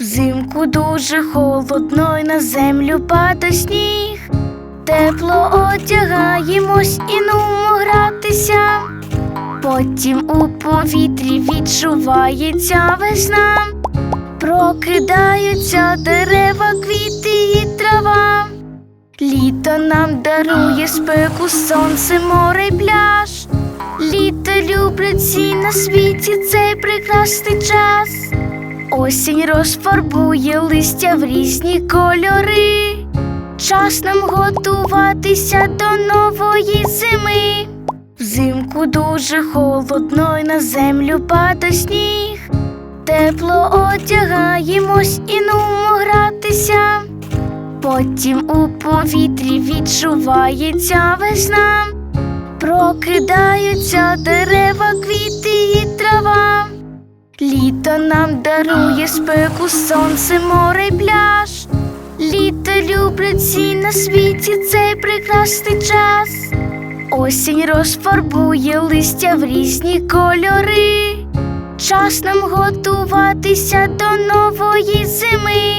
Взимку дуже холодно й на землю падає сніг. Тепло одягаємось і нумо гратися. Потім у повітрі відчувається весна. Прокидаються дерева, квіти і трава. Літо нам дарує спеку, сонце, море й пляж. Літо люблять всі на світі цей прекрасний час. Осінь розфарбує листя в різні кольори. Час нам готуватися до нової зими. Взимку дуже холодно й на землю падає сніг. Тепло одягаємось і нумо гратися. Потім у повітрі відчувається весна. Прокидаються дерева, Літо нам дарує спеку, сонце, море й пляж. Літо люблять всі на світі цей прекрасний час. Осінь розфарбує листя в різні кольори. Час нам готуватися до нової зими.